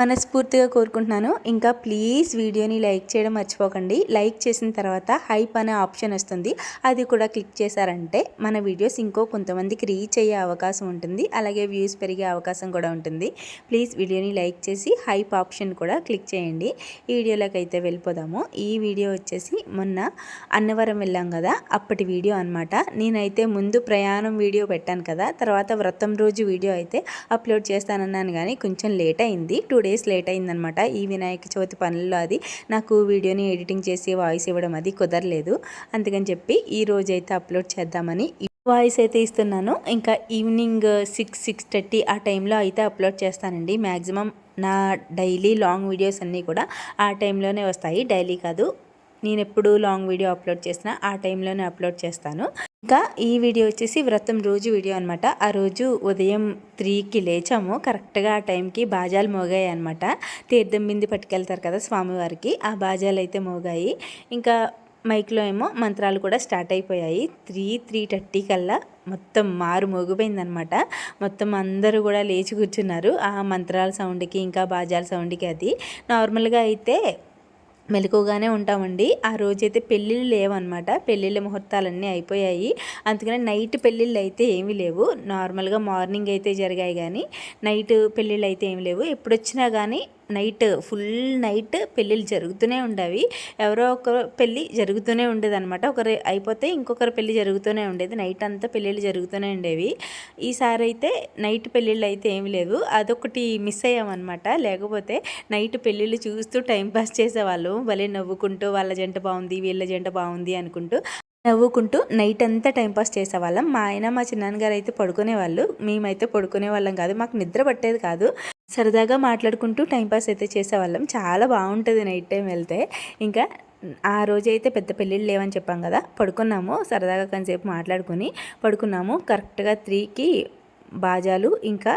మనస్ఫూర్తిగా కోరుకుంటున్నాను. ఇంకా ప్లీజ్ వీడియోని లైక్ చేయడం మర్చిపోకండి. లైక్ చేసిన తర్వాత హైప్ అనే ఆప్షన్ వస్తుంది. అది కూడా క్లిక్ చేశారంటే మన వీడియోస్ ఇంకో కొంతమందికి రీచ్ అయ్యే అవకాశం ఉంటుంది. అలాగే వ్యూస్ పెరిగే అవకాశం కూడా ఉంటుంది. ప్లీజ్ వీడియోని లైక్ చేసి హైప్ ఆప్షన్ కూడా క్లిక్ చేయండి. ఈ వీడియోలోకి అయితే వెళ్ళిపోదాము. ఈ వీడియో వచ్చేసి మొన్న అన్నవరం వెళ్ళాం కదా అప్పటి వీడియో అనమాట నేనైతే ముందు ప్రయాణం వీడియో పెట్టాను కదా తర్వాత వ్రతం రోజు వీడియో అయితే అప్లోడ్ చేస్తానన్నాను కానీ కొంచెం లేట్ అయింది. టూ డేస్ లేట్ అయిందనమాట ఈ వినాయక చవితి పనుల్లో అది నాకు వీడియోని ఎడిటింగ్ చేసి వాయిస్ ఇవ్వడం అది కుదరలేదు. అందుకని చెప్పి ఈ రోజు అయితే అప్లోడ్ చేద్దామని వాయిస్ అయితే ఇస్తున్నాను. ఇంకా ఈవినింగ్ సిక్స్ సిక్స్ థర్టీ ఆ టైంలో అయితే అప్లోడ్ చేస్తానండి. మ్యాక్సిమం నా డైలీ లాంగ్ వీడియోస్ అన్నీ కూడా ఆ టైంలోనే వస్తాయి. డైలీ కాదు నేను ఎప్పుడు లాంగ్ వీడియో అప్లోడ్ చేసినా ఆ టైంలోనే అప్లోడ్ చేస్తాను. ఇంకా ఈ వీడియో వచ్చేసి వ్రతం రోజు వీడియో అనమాట ఆ రోజు ఉదయం త్రీకి లేచాము. కరెక్ట్గా ఆ టైంకి బాజాలు మోగాయి అనమాట తీర్థం బింది పట్టుకెళ్తారు కదా స్వామివారికి ఆ బాజాలు అయితే మోగాయి. ఇంకా మైక్లో ఏమో మంత్రాలు కూడా స్టార్ట్ అయిపోయాయి. త్రీ త్రీ థర్టీ కల్లా మొత్తం మారు మోగిపోయిందనమాట మొత్తం అందరూ కూడా లేచి కూర్చున్నారు. ఆ మంత్రాల సౌండ్కి ఇంకా బాజాల సౌండ్కి అది. నార్మల్గా అయితే మెలకుగానే ఉంటామండి. ఆ రోజైతే పెళ్ళిళ్ళు లేవన్నమాట. పెళ్ళిళ్ళ ముహూర్తాలన్నీ అయిపోయాయి. అందుకని నైట్ పెళ్ళిళ్ళు అయితే ఏమీ లేవు. నార్మల్గా మార్నింగ్ అయితే జరిగాయి కానీ నైట్ పెళ్ళిళ్ళు అయితే ఏమి లేవు. ఎప్పుడు వచ్చినా కానీ నైట్ ఫుల్ నైట్ పెళ్ళిళ్ళు జరుగుతూనే ఉండేవి. ఎవరో ఒకరు పెళ్ళి జరుగుతూనే ఉండేది అనమాట ఒకరు అయిపోతే ఇంకొకరు పెళ్ళి జరుగుతూనే ఉండేది. నైట్ అంతా పెళ్ళిళ్ళు జరుగుతూనే ఉండేవి. ఈసారి అయితే నైట్ పెళ్ళిళ్ళు అయితే ఏమి లేదు అదొకటి మిస్ అయ్యామన్నమాట. లేకపోతే నైట్ పెళ్ళిళ్ళు చూస్తూ టైంపాస్ చేసేవాళ్ళు. భలే నవ్వుకుంటూ వాళ్ళ జంట బాగుంది వీళ్ళ జంట బాగుంది అనుకుంటూ నవ్వుకుంటూ నైట్ అంతా టైంపాస్ చేసేవాళ్ళం. మా ఆయన మా చిన్నాన్నగారు అయితే పడుకునేవాళ్ళు. మేమైతే పడుకునే వాళ్ళం కాదు. మాకు నిద్ర పట్టేది కాదు. సరదాగా మాట్లాడుకుంటూ టైంపాస్ అయితే చేసేవాళ్ళం. చాలా బాగుంటుంది నైట్ టైం వెళ్తే. ఇంకా ఆ రోజు అయితే పెద్ద పెళ్ళిళ్ళు లేవని చెప్పాం కదా. పడుకున్నాము సరదాగా కొంతసేపు మాట్లాడుకుని పడుకున్నాము. కరెక్ట్గా త్రీకి బాజాలు ఇంకా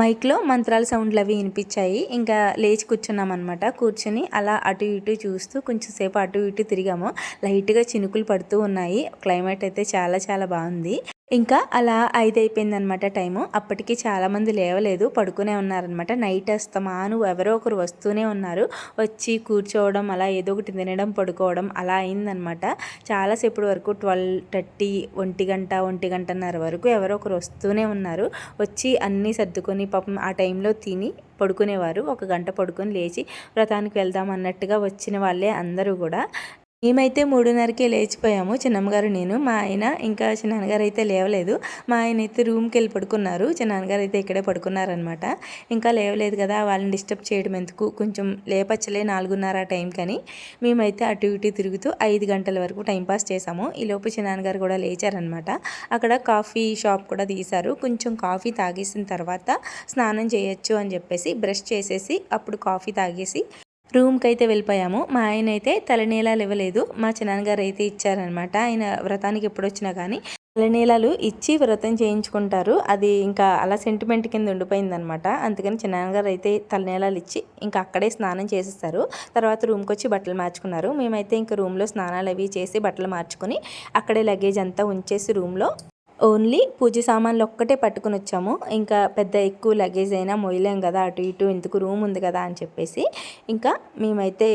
మైక్లో మంత్రాల సౌండ్లు అవి వినిపించాయి. ఇంకా లేచి కూర్చున్నాం అనమాట కూర్చొని అలా అటు ఇటు చూస్తూ కొంచెం సేపు అటు ఇటు తిరిగాము. లైట్గా చినుకులు పడుతూ ఉన్నాయి. క్లైమేట్ అయితే చాలా చాలా బాగుంది. ఇంకా అలా ఐదు అయిపోయిందనమాట టైము. అప్పటికి చాలామంది లేవలేదు పడుకునే ఉన్నారనమాట. నైట్ వస్తామాను ఎవరో ఒకరు వస్తూనే ఉన్నారు. వచ్చి కూర్చోవడం అలా ఏదో ఒకటి తినడం పడుకోవడం అలా అయిందనమాట. చాలాసేపటి వరకు ట్వెల్వ్ థర్టీ ఒంటి గంట ఒంటి గంటన్నర వరకు ఎవరో ఒకరు వస్తూనే ఉన్నారు. వచ్చి అన్నీ సర్దుకొని పాపం ఆ టైంలో తిని పడుకునేవారు. ఒక గంట పడుకొని లేచి వ్రతానికి వెళ్దాం అన్నట్టుగా వచ్చిన వాళ్ళే అందరూ కూడా. మేమైతే మూడున్నరకే లేచిపోయాము. చిన్నమ్మగారు నేను మా ఆయన ఇంకా చిన్నాన్నగారు అయితే లేవలేదు. మా ఆయన అయితే రూమ్కి వెళ్ళి పడుకున్నారు. చిన్నాన్నగారు అయితే ఇక్కడే పడుకున్నారనమాట ఇంకా లేవలేదు కదా వాళ్ళని డిస్టర్బ్ చేయడం ఎందుకు? కొంచెం లేపచ్చలే నాలుగున్నర టైం కానీ. మేమైతే అటు ఇటు తిరుగుతూ ఐదు గంటల వరకు టైంపాస్ చేసాము. ఈ లోపు చిన్నాన్నగారు కూడా లేచారనమాట అక్కడ కాఫీ షాప్ కూడా తీశారు. కొంచెం కాఫీ తాగేసిన తర్వాత స్నానం చేయొచ్చు అని చెప్పేసి బ్రష్ చేసేసి అప్పుడు కాఫీ తాగేసి రూమ్కి అయితే వెళ్ళిపోయాము. మా ఆయన అయితే తలనీలాలు ఇవ్వలేదు మా చిన్నాన్నగారు అయితే ఇచ్చారనమాట ఆయన వ్రతానికి ఎప్పుడు వచ్చినా కానీ తలనీలాలు ఇచ్చి వ్రతం చేయించుకుంటారు. అది ఇంకా అలా సెంటిమెంట్ కింద ఉండిపోయిందనమాట అందుకని చిన్నాన్నగారు అయితే తలనీలాలు ఇచ్చి ఇంకా అక్కడే స్నానం చేసేస్తారు. తర్వాత రూమ్కి వచ్చి బట్టలు మార్చుకున్నారు. మేమైతే ఇంకా రూమ్లో స్నానాలు అవి చేసి బట్టలు మార్చుకొని అక్కడే లగేజ్ అంతా ఉంచేసి రూమ్లో ఓన్లీ పూజ సామాన్లు ఒక్కటే పట్టుకుని వచ్చాము. ఇంకా పెద్ద ఎక్కువ లగేజ్ అయినా మొయ్యలేం కదా అటు ఇటు ఎందుకు రూమ్ ఉంది కదా అని చెప్పేసి. ఇంకా మేమైతే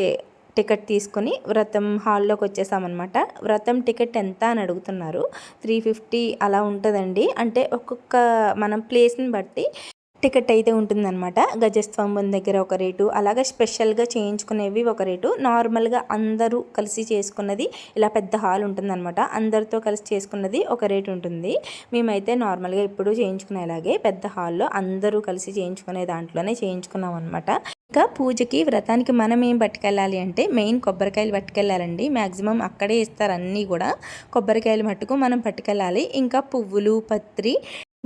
టికెట్ తీసుకుని వ్రతం హాల్లోకి వచ్చేసామన్నమాట. వ్రతం టికెట్ ఎంత అని అడుగుతున్నారు? త్రీ ఫిఫ్టీ అలా ఉంటుందండి. అంటే ఒక్కొక్క మనం ప్లేస్ని బట్టి టికెట్ అయితే ఉంటుందన్నమాట. గజస్తంభం దగ్గర ఒక రేటు అలాగే స్పెషల్గా చేయించుకునేవి ఒక రేటు. నార్మల్గా అందరూ కలిసి చేసుకున్నది ఇలా పెద్ద హాల్ ఉంటుందన్నమాట. అందరితో కలిసి చేసుకున్నది ఒక రేటు ఉంటుంది. మేమైతే నార్మల్గా ఇప్పుడు చేయించుకునేలాగే పెద్ద హాల్లో అందరూ కలిసి చేయించుకునే దాంట్లోనే చేయించుకున్నాం అనమాట ఇంకా పూజకి వ్రతానికి మనం ఏం పట్టుకెళ్ళాలి అంటే మెయిన్ కొబ్బరికాయలు పట్టుకెళ్ళాలండి. మ్యాక్సిమం అక్కడే ఇస్తారు అన్నీ కూడా. కొబ్బరికాయలు మట్టుకు మనం పట్టుకెళ్ళాలి. ఇంకా పువ్వులు పత్రి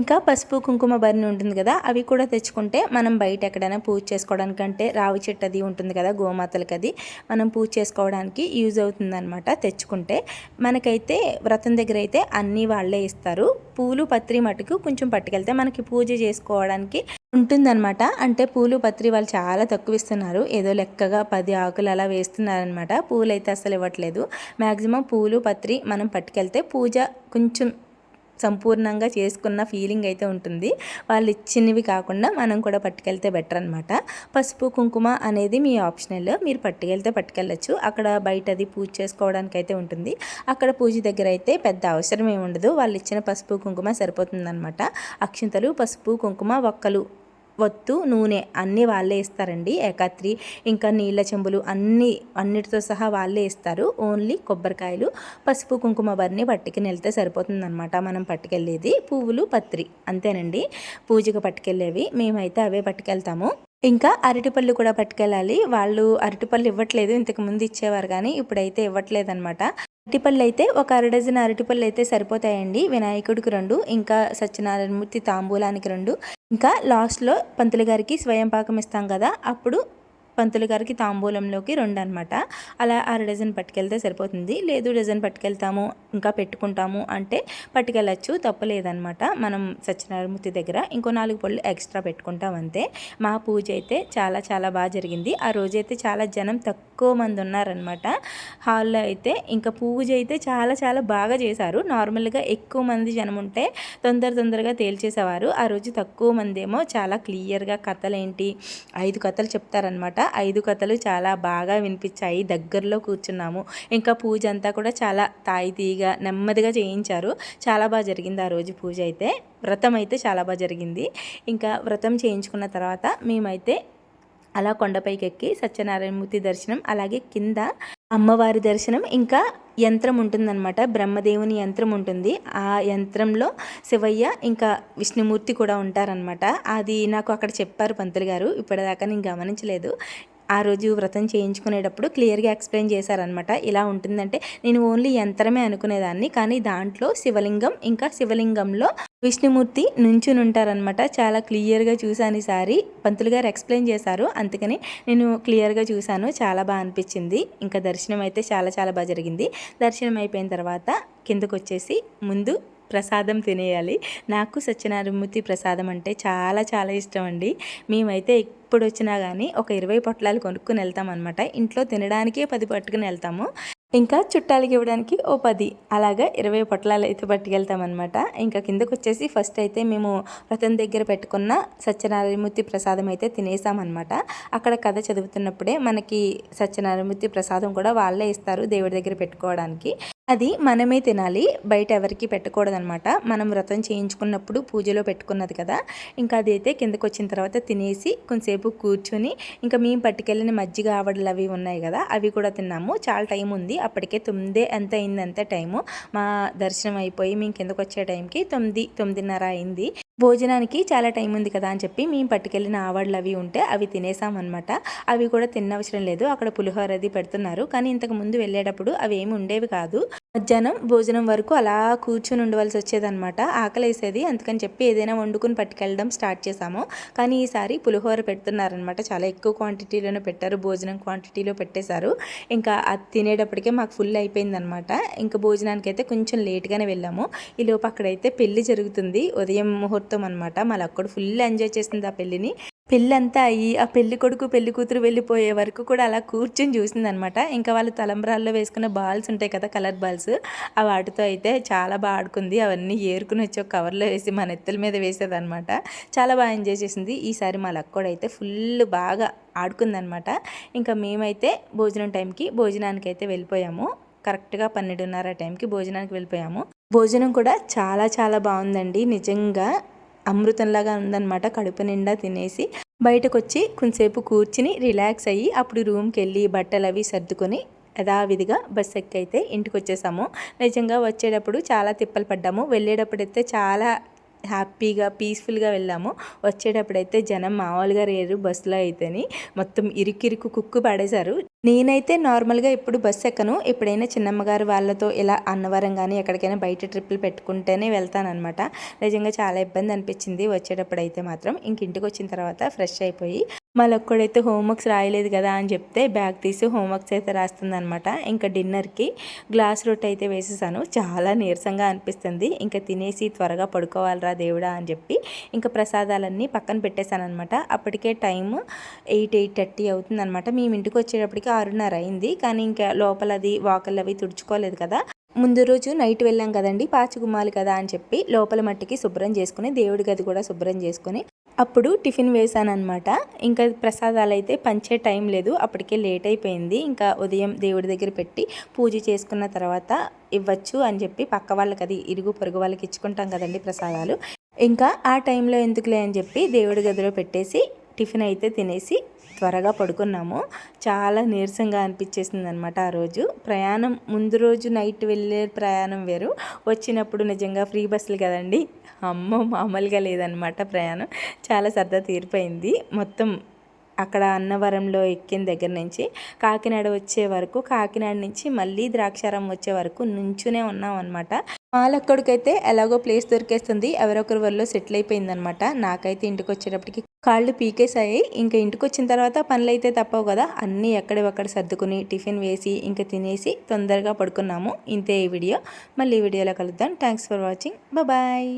ఇంకా పసుపు కుంకుమ బరిని ఉంటుంది కదా అవి కూడా తెచ్చుకుంటే మనం బయట ఎక్కడైనా పూజ చేసుకోవడానికి అంటే రావి చెట్టు అది ఉంటుంది కదా గోమాతలకి అది మనం పూజ చేసుకోవడానికి యూజ్ అవుతుందన్నమాట తెచ్చుకుంటే. మనకైతే వ్రతం దగ్గర అయితే అన్నీ వాళ్ళే ఇస్తారు. పూలు పత్రి మటుకు కొంచెం పట్టుకెళ్తే మనకి పూజ చేసుకోవడానికి ఉంటుందన్నమాట. అంటే పూలు పత్రి వాళ్ళు చాలా తక్కువ ఇస్తున్నారు. ఏదో లెక్కగా పది ఆకులు అలా వేస్తున్నారనమాట పూలు అయితే అసలు ఇవ్వట్లేదు. మ్యాక్సిమం పూలు పత్రి మనం పట్టుకెళ్తే పూజ కొంచెం సంపూర్ణంగా చేసుకున్న ఫీలింగ్ అయితే ఉంటుంది. వాళ్ళు ఇచ్చినవి కాకుండా మనం కూడా పట్టుకెళ్తే బెటర్ అనమాట పసుపు కుంకుమ అనేది మీ ఆప్షనల్ మీరు పట్టుకెళ్తే పట్టుకెళ్ళచ్చు. అక్కడ బయట అది పూజ చేసుకోవడానికి అయితే ఉంటుంది. అక్కడ పూజ దగ్గర అయితే పెద్ద అవసరం ఏమి ఉండదు. వాళ్ళు ఇచ్చిన పసుపు కుంకుమ సరిపోతుందన్నమాట. అక్షింతలు పసుపు కుంకుమ ఒక్కలు వత్తు నూనె అన్నీ వాళ్ళే ఇస్తారండి ఏకాత్రి ఇంకా నీళ్ళ చెంబులు అన్నీ అన్నిటితో సహా వాళ్ళే ఇస్తారు. ఓన్లీ కొబ్బరికాయలు పసుపు కుంకుమ బరిని పట్టుకుని వెళ్తే సరిపోతుందన్నమాట మనం పట్టుకెళ్ళేది. పువ్వులు పత్రి అంతేనండి. పూజకు పట్టుకెళ్ళేవి మేమైతే అవే పట్టుకెళ్తాము. ఇంకా అరటిపళ్ళు కూడా పట్టుకెళ్ళాలి. వాళ్ళు అరటిపళ్ళు ఇవ్వట్లేదు ఇంతకు ముందు ఇచ్చేవారు కానీ ఇప్పుడైతే ఇవ్వట్లేదు అనమాట అరటిపళ్ళు అయితే ఒక అర డజన్ అరటిపళ్ళు అయితే సరిపోతాయండి. వినాయకుడికి రెండు ఇంకా సత్యనారాయణమూర్తి తాంబూలానికి రెండు. ఇంకా లాస్ట్లో పంతులు గారికి స్వయం పాకం ఇస్తాం కదా అప్పుడు పంతులు గారికి తాంబూలంలోకి రెండు అనమాట అలా అర డజన్ పట్టుకెళ్తే సరిపోతుంది. లేదు డజన్ పట్టుకెళ్తాము ఇంకా పెట్టుకుంటాము అంటే పట్టుకెళ్ళచ్చు తప్పలేదనమాట మనం సత్యనారాయణమూర్తి దగ్గర ఇంకో నాలుగు పళ్ళు ఎక్స్ట్రా పెట్టుకుంటాం అంతే. మా పూజ అయితే చాలా చాలా బాగా జరిగింది. ఆ రోజైతే చాలా జనం తక్కువ మంది ఉన్నారనమాట హాల్లో అయితే ఇంకా పూజ అయితే చాలా చాలా బాగా చేశారు. నార్మల్గా ఎక్కువ మంది జనం ఉంటే తొందర తొందరగా తేల్చేసేవారు. ఆ రోజు తక్కువ మంది ఏమో చాలా క్లియర్గా కథలు ఏంటి ఐదు కథలు చెప్తారనమాట ఐదు కథలు చాలా బాగా వినిపించాయి. దగ్గరలో కూర్చున్నాము. ఇంకా పూజ అంతా కూడా చాలా తాయితీగా నెమ్మదిగా చేయించారు. చాలా బాగా జరిగింది ఆ రోజు పూజ అయితే. వ్రతం అయితే చాలా బాగా జరిగింది. ఇంకా వ్రతం చేయించుకున్న తర్వాత మేమైతే అలా కొండపైకి ఎక్కి సత్యనారాయణమూర్తి దర్శనం అలాగే కింద అమ్మవారి దర్శనం ఇంకా యంత్రం ఉంటుందన్నమాట. బ్రహ్మదేవుని యంత్రం ఉంటుంది. ఆ యంత్రంలో శివయ్య ఇంకా విష్ణుమూర్తి కూడా ఉంటారనమాట అది నాకు అక్కడ చెప్పారు పంతులు గారు. ఇప్పటిదాకా నేను గమనించలేదు. ఆ రోజు వ్రతం చేయించుకునేటప్పుడు క్లియర్గా ఎక్స్ప్లెయిన్ చేశారనమాట ఇలా ఉంటుందంటే నేను ఓన్లీ యంత్రమే అనుకునేదాన్ని కానీ దాంట్లో శివలింగం ఇంకా శివలింగంలో విష్ణుమూర్తి నుంచుని ఉంటారనమాట చాలా క్లియర్గా చూశాను ఈసారి పంతులు గారు ఎక్స్ప్లెయిన్ చేశారు. అందుకని నేను క్లియర్గా చూశాను. చాలా బాగా అనిపించింది. ఇంకా దర్శనం అయితే చాలా చాలా బాగా జరిగింది. దర్శనం అయిపోయిన తర్వాత కిందకు వచ్చేసి ముందు ప్రసాదం తినేయాలి. నాకు సత్యనారాయణమూర్తి ప్రసాదం అంటే చాలా చాలా ఇష్టం అండి మేమైతే ఎప్పుడు వచ్చినా కానీ ఒక ఇరవై పొట్లాలు కొనుక్కుని వెళ్తాం అనమాట ఇంట్లో తినడానికే పది పట్టుకుని వెళ్తాము. ఇంకా చుట్టాలకి ఇవ్వడానికి ఓ పది. అలాగా ఇరవై పొట్లాలు అయితే పట్టుకెళ్తామన్నమాట. ఇంకా కిందకు వచ్చేసి ఫస్ట్ అయితే మేము రథం దగ్గర పెట్టుకున్న సత్యనారాయణమూర్తి ప్రసాదం అయితే తినేసామన్నమాట. అక్కడ కథ చదువుతున్నప్పుడే మనకి సత్యనారాయణమూర్తి ప్రసాదం కూడా వాళ్ళే ఇస్తారు దేవుడి దగ్గర పెట్టుకోవడానికి. అది మనమే తినాలి బయట ఎవరికి పెట్టకూడదనమాట. మనం వ్రతం చేయించుకున్నప్పుడు పూజలో పెట్టుకున్నది కదా. ఇంకా అదైతే కిందకు వచ్చిన తర్వాత తినేసి కొంతసేపు కూర్చొని ఇంకా మేము పట్టుకెళ్ళిన మజ్జిగ ఆవడలు అవి ఉన్నాయి కదా అవి కూడా తిన్నాము. చాలా టైం ఉంది. అప్పటికే తొమ్మిదే ఎంత అయింది అంతే టైము. మా దర్శనం అయిపోయి మేము కిందకు వచ్చే టైంకి తొమ్మిది తొమ్మిదిన్నర అయింది. భోజనానికి చాలా టైం ఉంది కదా అని చెప్పి మేము పట్టుకెళ్ళిన ఆవాళ్ళు అవి ఉంటే అవి తినేసామన్నమాట అవి కూడా తినవసరం లేదు. అక్కడ పులిహోర అది పెడుతున్నారు. కానీ ఇంతకు ముందు వెళ్ళేటప్పుడు అవి ఏమి ఉండేవి కాదు. మధ్యాహ్నం భోజనం వరకు అలా కూర్చుని ఉండవలసి వచ్చేదనమాట ఆకలేసేది. అందుకని చెప్పి ఏదైనా వండుకుని పట్టుకెళ్ళడం స్టార్ట్ చేసాము కానీ ఈసారి పులిహోర పెడుతున్నారనమాట చాలా ఎక్కువ క్వాంటిటీలోనే పెట్టారు. భోజనం క్వాంటిటీలో పెట్టేశారు. ఇంకా అది తినేటప్పటికే మాకు ఫుల్ అయిపోయిందనమాట ఇంకా భోజనానికి అయితే కొంచెం లేట్గానే వెళ్ళాము. ఈ లోపు అక్కడైతే పెళ్ళి జరుగుతుంది. ఉదయం ముహూర్తం మొత్తం అనమాట మళ్ళీ ఫుల్ ఎంజాయ్ చేసింది ఆ పెళ్ళిని. పెళ్ళంతా అయ్యి ఆ పెళ్ళి కొడుకు పెళ్ళి కూతురు వెళ్ళిపోయే వరకు కూడా అలా కూర్చొని చూసిందనమాట ఇంకా వాళ్ళు తలంబ్రాల్లో వేసుకున్న బాల్స్ ఉంటాయి కదా కలర్ బాల్స్ ఆ వాటితో అయితే చాలా బాగా ఆడుకుంది. అవన్నీ ఏరుకుని వచ్చి ఒక కవర్లో వేసి మన ఎత్తుల మీద వేసేదనమాట చాలా బాగా ఎంజాయ్ చేసింది. ఈసారి మా లక్కోడైతే అయితే ఫుల్ బాగా ఆడుకుందనమాట ఇంకా మేమైతే భోజనం టైంకి భోజనానికి అయితే వెళ్ళిపోయాము కరెక్ట్గా పన్నెండున్నర టైంకి భోజనానికి వెళ్ళిపోయాము. భోజనం కూడా చాలా చాలా బాగుందండి. నిజంగా అమృతంలాగా ఉందన్నమాట కడుపు నిండా తినేసి. బయటకు వచ్చి కొంతసేపు కూర్చుని రిలాక్స్ అయ్యి అప్పుడు రూమ్కి వెళ్ళి బట్టలు అవి సర్దుకొని యథావిధిగా బస్ ఎక్కైతే ఇంటికి వచ్చేసాము నిజంగా వచ్చేటప్పుడు చాలా తిప్పలు పడ్డాము. వెళ్ళేటప్పుడైతే చాలా హ్యాపీగా పీస్ఫుల్గా వెళ్ళాము. వచ్చేటప్పుడైతే జనం మామూలుగా లేరు బస్సులో అయితేని మొత్తం ఇరుకిరుకు కుక్కు పడేశారు. నేనైతే నార్మల్గా ఇప్పుడు బస్సు ఎక్కను. ఎప్పుడైనా చిన్నమ్మగారు వాళ్ళతో ఇలా అన్నవరం కానీ ఎక్కడికైనా బయట ట్రిప్పులు పెట్టుకుంటేనే వెళ్తానమాట నిజంగా చాలా ఇబ్బంది అనిపించింది. వచ్చేటప్పుడు అయితే మాత్రం ఇంక ఇంటికి వచ్చిన తర్వాత ఫ్రెష్ అయిపోయి మళ్ళొక్కడైతే హోంవర్క్స్ రాయలేదు కదా అని చెప్తే బ్యాగ్ తీసి హోంవర్క్స్ అయితే రాస్తుందనమాట ఇంకా డిన్నర్కి గ్లాస్ రొట్టె అయితే వేసేసాను. చాలా నీరసంగా అనిపిస్తుంది. ఇంకా తినేసి త్వరగా పడుకోవాలిరా దేవుడా అని చెప్పి ఇంకా ప్రసాదాలన్నీ పక్కన పెట్టేశాను అనమాట అప్పటికే టైం ఎయిట్ ఎయిట్ థర్టీ అవుతుందనమాట మేము ఇంటికి వచ్చేటప్పటికి ఆరున్నర అయింది. కానీ ఇంకా లోపల అది వాకల్ అవి తుడుచుకోలేదు కదా. ముందు రోజు నైట్ వెళ్ళాం కదండి పాచిగుమ్మాలి కదా అని చెప్పి లోపల మట్టికి శుభ్రం చేసుకుని దేవుడి గది కూడా శుభ్రం చేసుకుని అప్పుడు టిఫిన్ అనమాట ఇంకా ప్రసాదాలు అయితే పంచే టైం లేదు. అప్పటికే లేట్ అయిపోయింది. ఇంకా ఉదయం దేవుడి దగ్గర పెట్టి పూజ చేసుకున్న తర్వాత ఇవ్వచ్చు అని చెప్పి పక్క వాళ్ళకి అది ఇరుగు పొరుగు వాళ్ళకి ఇచ్చుకుంటాం కదండి ప్రసాదాలు. ఇంకా ఆ టైంలో ఎందుకులే అని చెప్పి దేవుడి గదిలో పెట్టేసి టిఫిన్ అయితే తినేసి త్వరగా పడుకున్నాము. చాలా నీరసంగా అనిపించేసింది అనమాట ఆ రోజు. ప్రయాణం ముందు రోజు నైట్ వెళ్ళే ప్రయాణం వేరు. వచ్చినప్పుడు నిజంగా ఫ్రీ బస్సులు కదండి. అమ్మ మామూలుగా లేదనమాట ప్రయాణం. చాలా సరదా తీరిపోయింది. మొత్తం అక్కడ అన్నవరంలో ఎక్కిన దగ్గర నుంచి కాకినాడ వచ్చే వరకు కాకినాడ నుంచి మళ్ళీ ద్రాక్షారం వచ్చే వరకు నుంచునే ఉన్నాం అనమాట వాళ్ళక్కడికైతే ఎలాగో ప్లేస్ దొరికేస్తుంది. ఎవరొకరి వల్ల సెటిల్ అయిపోయిందనమాట నాకైతే ఇంటికి వచ్చేటప్పటికి కాళ్ళు పీకేసాయి ఇంకా ఇంటికి వచ్చిన తర్వాత పనులు అయితే తప్పవు కదా. అన్నీ ఎక్కడెక్కడ సర్దుకుని టిఫిన్ వేసి ఇంకా తినేసి తొందరగా పడుకున్నాము. ఇంతే ఈ వీడియో. మళ్ళీ ఈ వీడియోలో కలుద్దాం. Thanks for watching bye